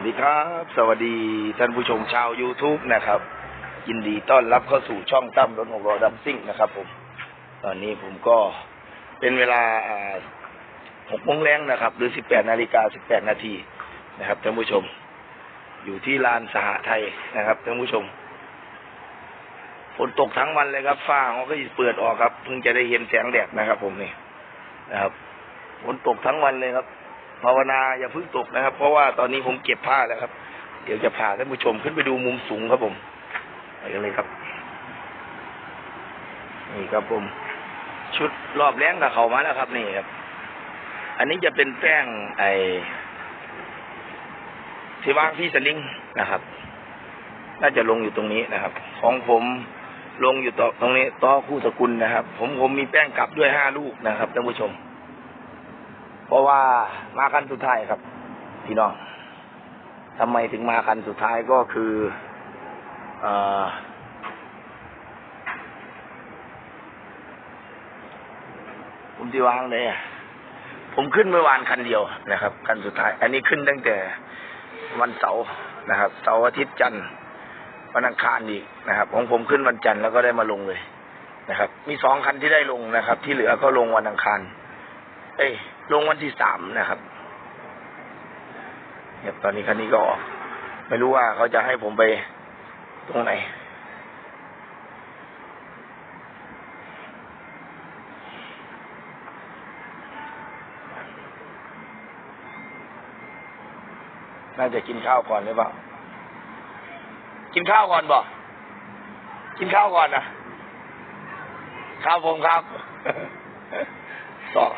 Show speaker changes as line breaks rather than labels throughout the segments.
วัสดีครับ สวัสดีท่านผู้ชมชาว YouTube นะครับ ยินดีต้อนรับเข้าสู่ช่องตั้มรถหกล้อดัมซิ่งนะครับผม ตอนนี้ผมก็เป็นเวลาหกโมงแรงนะครับ หรือสิบแปดนาฬิกาสิบแปดนาทีนะครับท่านผู้ชม อยู่ที่ลานสหไทยนะครับท่านผู้ชมฝนตกทั้งวันเลยครับฟ้าเขาก็เปิดออกครับเพิ่งจะได้เห็นแสงแดดนะครับ ผมนี่นะครับฝนตกทั้งวันเลยครับ ภาวนาอย่าเพิ่งตกนะครับ เพราะว่าตอนนี้ผมเก็บผ้าแล้วครับ เดี๋ยวจะพาท่านผู้ชมขึ้นไปดูมุมสูงครับผมไปกันเลยครับ นี่ครับผม ชุดรอบแรงกับเขามาแล้วครับนี่ครับ อันนี้จะเป็นแป้งไอที่วางที่สลิงนะครับ น่าจะลงอยู่ตรงนี้นะครับ ของผมลงอยู่ต่อตรงนี้ต่อคู่สกุลนะครับ ผมผมมีแป้งกลับด้วยห้าลูกนะครับท่านผู้ชม เพราะว่ามาคันสุดท้ายครับ พี่น้องทำไมถึงมาคันสุดท้ายก็คือเออผมที่วางเลยผมขึ้นเมื่อวานคันเดียวนะครับ คันสุดท้าย อันนี้ขึ้นตั้งแต่วันเสาร์นะครับเสาร์อาทิตย์จันทร์วันอังคารอีกนะครับ ของผมขึ้นวันจันทร์แล้วก็ได้มาลงเลยนะครับ มีสองคันที่ได้ลงนะครับ ที่เหลือก็ลงวันอังคาร เอ้ย ลงวันที่สามนะครับเนี่ยตอนนี้คันนี้ก็ไม่รู้ว่าเขาจะให้ผมไปตรงไหน น่าจะกินข้าวก่อนหรือเปล่า กินข้าวก่อนบ่ กินข้าวก่อนนะครับผมครับสอง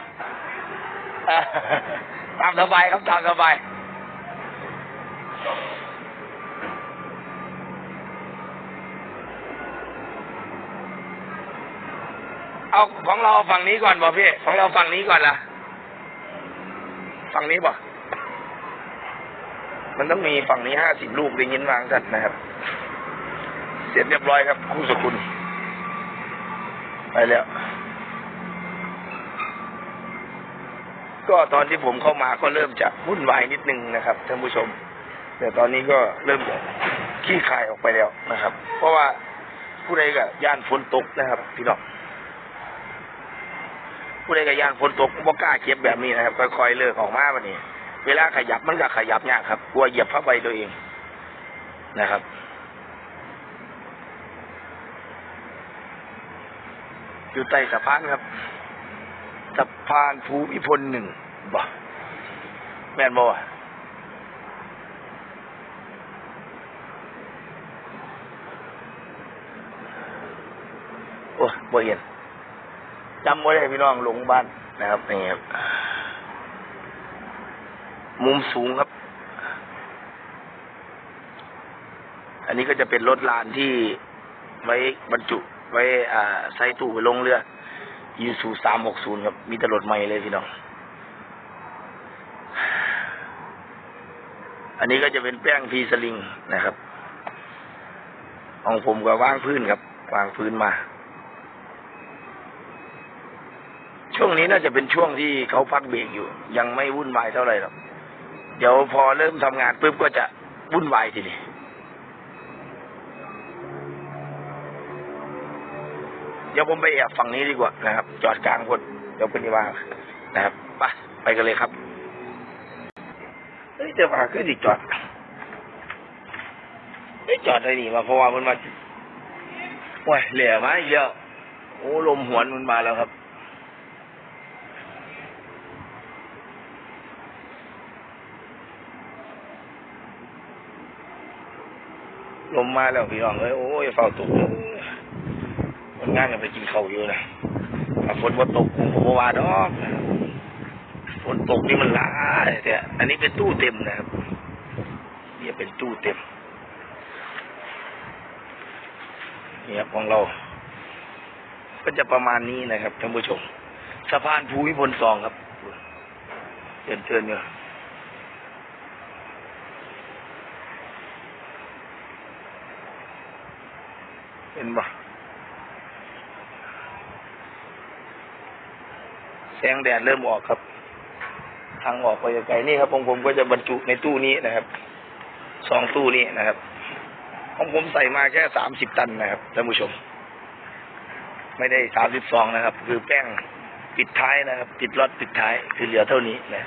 ตามสบายครับตามสบายเอาของเราฝั่งนี้ก่อนบ่พี่ ของเราฝั่งนี้ก่อนล่ะ ฝั่งนี้บ่ มันต้องมีฝั่งนี้ห้าสิบลูกได้ยินวางกันนะครับ เสร็จเรียบร้อยครับคู่สกุลไปแล้ว ก็ตอนที่ผมเข้ามาก็เริ่มจะวุ่นวายนิดนึงนะครับท่านผู้ชม แต่ตอนนี้ก็เริ่มจะขี้คายออกไปแล้วนะครับ เพราะว่าผู้ใดกับย่านฝนตกนะครับ พี่น้องผู้ใดกับย่านฝนตกบ่กล้าเก็บแบบนี้นะครับค่อยๆเลิกออกมาวันนี้ เวลาขยับมันก็ขยับยากครับกลัวเหยียบผ้าใบตัวเองนะครับอยู่ใต้สะพานครับะพานภูมิพลหนึ่งบ่แม่นบ่โอ้บ่เห็นจำไว้ได้พี่น้องหลงบ้านนะครับนี่ครับ มุมสูงครับ อันนี้ก็จะเป็นรถลานที่ไว้บรรจุ ไว้ อ่าใส่ตู้ไปลงเรือ ยูสูสามหกศูนย์ครับ มีตรถใหม่เลยพี่น้อง อันนี้ก็จะเป็นแป้งพีสลิงนะครับ ของผมก็วางพื้นครับวางพื้นมา ช่วงนี้น่าจะเป็นช่วงที่เขาพักเบรกอยู่ ยังไม่วุ่นวายเท่าไหร่หรอก เดี๋ยวพอเริ่มทำงานปุ๊บก็จะวุ่นวายทีนี้ ดี๋ยวผมไปแอบฝั่งนี้ดีกว่านะครับ จอดกลางคนเดี๋ยวเป็นว่านะครับไปไปกันเลยครับเฮ้ยแต่ว่าคือดิจอดเฮ้ยจอดได้ดีมาเพราะว่ามันมาโอ้ยเหลี่ยมาอีกแล้วโอ้ลมหวนมันมาแล้วครับลมมาแล้วพี่น้องเอ้ยโอ้ยเฝ้าตก งานกันไปกินข้าวอยู่นะฝนว่าตกคงผมว่าดอกฝนตกนี่มันหลายแต่อันนี้เป็นตู้เต็มนะครับเนี่ยเป็นตู้เต็มเนี่ครับของเรา ก็จะประมาณนี้นะครับท่านผู้ชมสะพานภูมิพลสองครับเชิญเชิญเนี่ยเห็นปะ แสงแดดเริ่มออกครับ ทางออกไปไกลนี่ครับผมผมก็จะบรรจุในตู้นี้นะครับสองตู้นี้นะครับ ของผมใส่มาแค่สามสิบตันนะครับท่านผู้ชม ไม่ได้สามสิบสองนะครับ คือแป้งปิดท้ายนะครับปิดรอดปิดท้ายคือเหลือเท่านี้นะ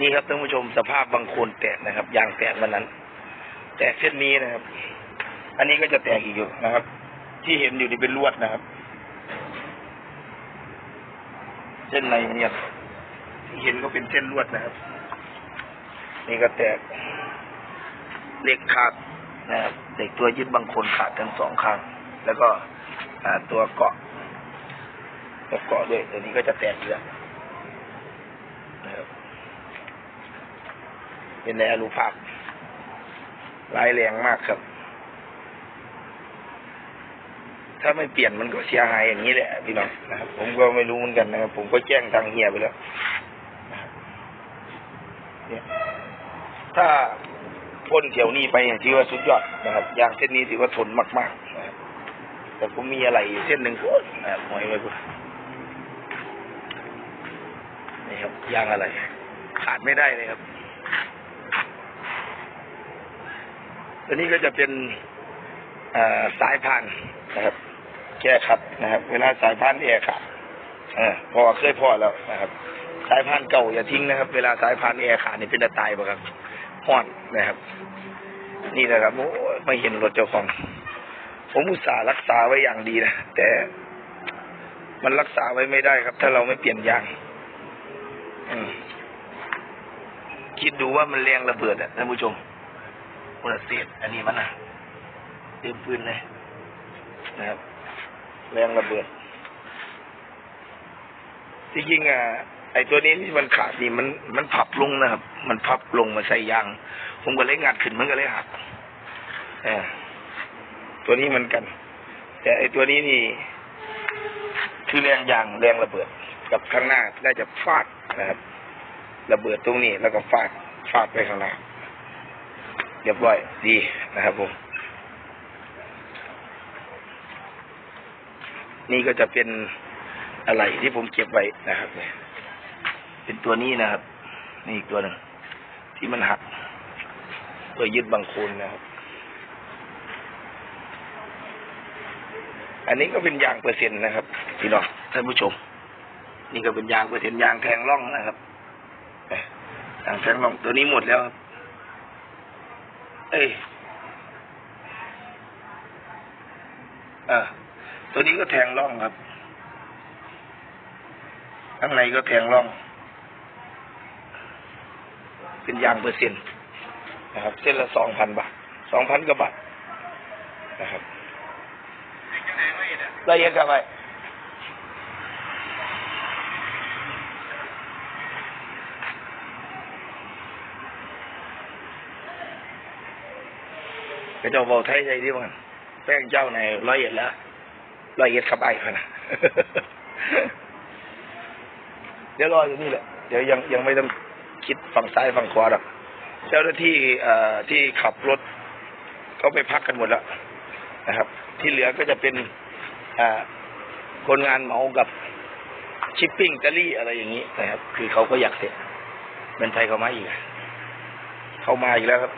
นี่ครับท่านผู้ชมสภาพบางโคนแตกนะครับยางแตกวันนั้น แตกเช่นนี้นะครับ อันนี้ก็จะแตกอีกอยู่นะครับ ที่เห็นอยู่นี่เป็นลวดนะครับ เส้นในเนี่ยที่เห็นก็เป็นเส้นลวดนะครับ นี่ก็แตกเหล็กขาดนะครับเหล็กตัวยึดบางคนขาดทั้งสองข้าง แล้วก็อ่าตัวเกาะตัวเกาะด้วยตัวนี้ก็จะแตกเยอะนะครับเป็นในอนุภาพร้ายแรงมากครับ ถ้าไม่เปลี่ยนมันก็เสียหายอย่างนี้แหละพี่น้องนะครับผมก็ไม่รู้เหมือนกันนะครับผมก็แจ้งทางเฮียไปแล้วนะครับเนี่ยถ้าพ่นเที่ยวนี้ไปอย่างที่ว่าสุดยอดนะครับยางเส้นนี้ถือว่าทนมากๆนะครับแต่ผมมีอะไรเส้นหนึ่งโอ้ยนะครับหอยไว้ก่อนนี่ครับยางอะไร ขาดไม่ได้เลยครับตัวนี้ก็จะเป็นสายพานนะครับ แก้ขัดนะครับ เวลาสายพานแอร์ขาดเออพอเคยพอแล้วนะครับ สายพานธ์เก่าอย่าทิ้งนะครับ เวลาสายพานแอร์ขาดนี่เป็นตายปะครับห้อนนะครับ นี่นะครับโอ้ไม่เห็นรถเจ้าของ ผมอุตส่าห์รักษาไว้อย่างดีนะแต่มันรักษาไว้ไม่ได้ครับ ถ้าเราไม่เปลี่ยนยางอคิดดูว่ามันแรงระเบิดอะท่านผู้ชมเปิดเศษอันนี้มันนะเต็มปืนเลยนะครับ แรงระเบิดที่จริงอะไอ้ตัวนี้ที่มันขาดนี่มันมันพับลงนะครับ มันพับลงมาใส่ยาง ผมก็เลยงัดขึ้นมันก็เลยหักอตัวนี้เหมันกัน แต่ไอ้ตัวนี้นี่คือแรงยางแรงระเบิด กับข้างหน้าน่าจะฟาดนะครับ ระเบิดตรงนี้แล้วก็ฟาดฟาดไปข้างหน้าเรียบร้อยดีนะครับผม นี่ก็จะเป็นอะไรที่ผมเก็บไว้นะครับเนี่ยเป็นตัวนี้นะครับ นี่อีกตัวหนึ่งที่มันหักตัวยึดบางโคนนะครับ อันนี้ก็เป็นยางเปอร์เซ็นต์นะครับพี่น้องท่านผู้ชม นี่ก็เป็นยางเปอร์เซ็นต์ยางแทงร่องนะครับยางแทงร่องตัวนี้หมดแล้วครับเอ้ยเออ ตัวนี้ก็แทงร่องครับ ข้างในก็แทงร่อง เป็นยางเปอร์เซ็นต์นะครับ เส้นละสองพันบาทสองพันกว่าบาทนะครับละเอียดกันไปก็เจ้าเบาไทยใจดีมันแป้งเจ้าในร้อยเอ็ดแล้ว ร้อยเอ็ดขับไอ้ขนาดเดี๋ยวรออยู่นี่แหละ เดี๋ยวยังยังไม่ต้องคิดฝั่งซ้ายฝั่งขวาหรอกเจ้าหน้าที่เอ่อที่ขับรถเขาไปพักกันหมดแล้วนะครับ ที่เหลือก็จะเป็นอ่าคนงานเหมากับชิปปิ้งตะลี่อะไรอย่างนี้นะครับ คือเขาก็อยากเสร็จเป็นไทยเขามาอีก เขามาอีกแล้วครับ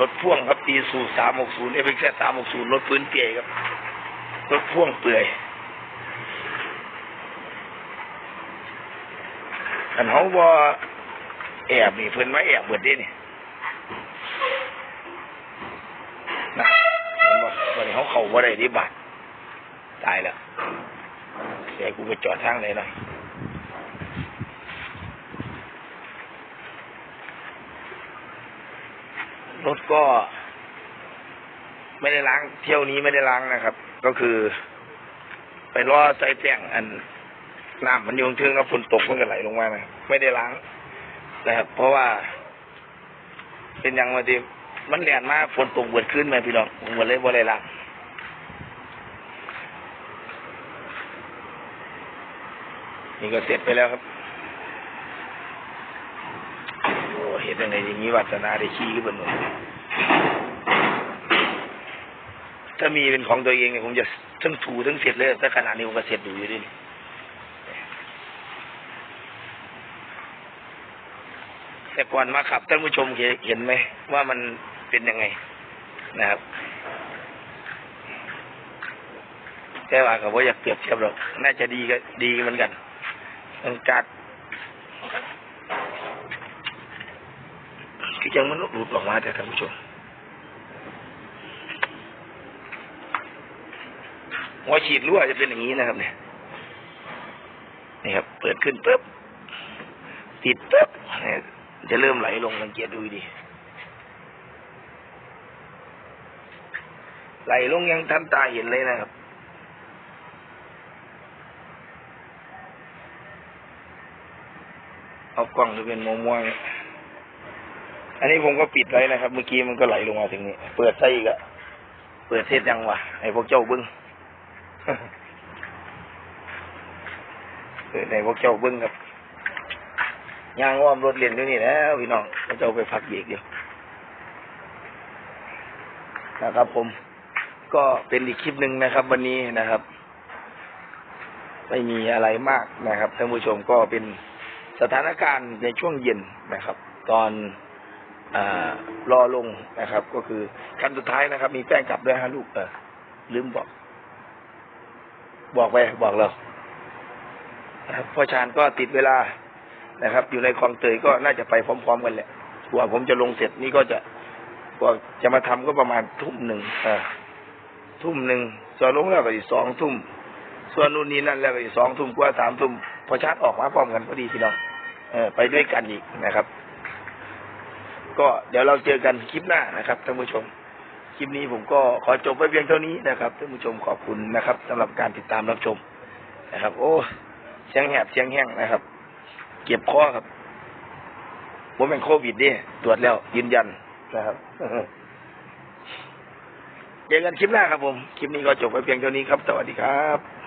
รถพ่วงครับปีสูสามหกศูนย์เอฟเอ็กซ์สามหกศูนย์รถพื้นเปียครับ รถพ่วงเปื่อยอันเขาว่าแอบนี่เพิ่นว่าแอบเบิดเด้นี่นะวันนี้เขาเข้าบ่าได้ที่บาทตายแล้วเสียวกูไปจอดทางไหนหน่อย รถก็ไม่ได้ล้างเที่ยวนี้ไม่ได้ล้างนะครับ ก็คือ ไปรอใจแจ้งอันน้ำมันอยู่เทิงแล้วฝนตกมันก็ไหลลงมานะไม่ได้ล้างนะครับเพราะว่า เป็นอย่างมาทีมันแดดมากฝนตกเบิดขึ้นไหมพี่น้องผมก็เลยบ่ได้ล้างนี่ก็เสร็จไปแล้วครับ โอ้เห็นยังไงอย่างนี้วัฒนาได้ขี้ขึ้นบนหน่วยถ้ามีเป็นของตัวเองเนี่ยผมจะทั้งถูทั้งเสร็จเลยแต่ขนาดนี้ผมก็เสร็จดูอยู่ดิแต่ก่อนมาขับท่านผู้ชมเห็นไหมว่ามันเป็นยังไงนะครับแต่ว่าก็บ่อยากเปรียบเทียบหรอก น่าจะดีก็ดีเหมือนกันมันกัด คือจังมันหลุดออกมาแต่ท่านผู้ชมหัวฉีดรั่วจะเป็นอย่างนี้นะครับ เนี่ยนี่ครับ เปิดขึ้นปุ๊บติดปุ๊บเนี่ยจะเริ่มไหลลงสังเกตดูดีไหลลงยังทันตาเห็นเลยนะครับเอากล้องจะเป็นมัวมัวๆ อันนี้ผมก็ปิดไว้นะครับ เมื่อกี้มันก็ไหลลงมาถึงนี้ เปิดใส่อีกอะเปิดเทศยังวะไอ้พวกเจ้าบิ้งเปิดในพวกเจ้าบิ้งครับย่างอ้อมรถเรียนอยู่นี่แล้วพี่น้องพวกเจ้าไปพักเบรกอยู่นะครับ ผม ก็เป็นอีกคลิปหนึ่งนะครับ วันนี้นะครับ ไม่มีอะไรมากนะครับท่านผู้ชมก็เป็นสถานการณ์ในช่วงเย็นนะครับ ตอน รอลงนะครับ ก็คือขั้นสุดท้ายนะครับ มีแป้งกลับด้วยฮะลูกเออลืมบอก บอกไปบอกเรานะครับพ่อชานก็ติดเวลานะครับ อยู่ในคลองเตยก็น่าจะไปพร้อม ๆ กันแหละกว่าผมจะลงเสร็จนี่ก็จะกว่าจะมาทำก็ประมาณทุ่มหนึ่งเออทุ่มหนึ่งส่วนลงแล้วก็อีกสองทุ่ม ส่วนนู่นนี่นั่นแล้วก็อีกสองทุ่มกว่าสามทุ่มพอชาร์จออกมาพร้อมกันพอดีพี่น้องเออไปด้วยกันอีกนะครับ ก็เดี๋ยวเราเจอกันคลิปหน้านะครับท่านผู้ชม คลิปนี้ผมก็ขอจบไว้เพียงเท่านี้นะครับท่านผู้ชมขอบคุณนะครับสำหรับการติดตามรับชมนะครับ โอ้เสียงแหบเสียงแห้งนะครับ เก็บคอครับผมเป็นโควิดเดิตรวจแล้วยืนยันนะครับเจอกันคลิปหน้าครับผม คลิปนี้ก็จบไปเพียงเท่านี้ครับ สวัสดีครับ